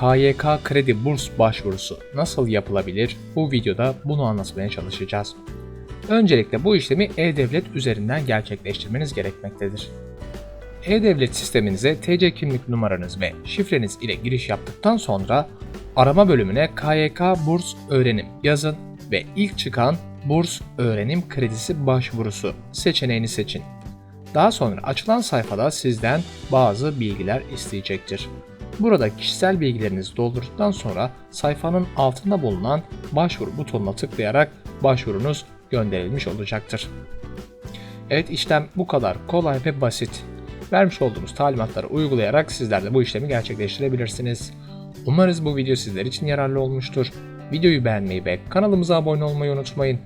KYK kredi burs başvurusu nasıl yapılabilir? Bu videoda bunu anlatmaya çalışacağız. Öncelikle bu işlemi e-devlet üzerinden gerçekleştirmeniz gerekmektedir. E-Devlet sisteminize TC kimlik numaranız ve şifreniz ile giriş yaptıktan sonra arama bölümüne KYK Burs Öğrenim yazın ve ilk çıkan Burs Öğrenim Kredisi Başvurusu seçeneğini seçin. Daha sonra açılan sayfada sizden bazı bilgiler isteyecektir. Burada kişisel bilgilerinizi doldurduktan sonra sayfanın altında bulunan başvuru butonuna tıklayarak başvurunuz gönderilmiş olacaktır. Evet işlem bu kadar kolay ve basit. Vermiş olduğumuz talimatları uygulayarak sizler de bu işlemi gerçekleştirebilirsiniz. Umarız bu video sizler için yararlı olmuştur. Videoyu beğenmeyi ve kanalımıza abone olmayı unutmayın.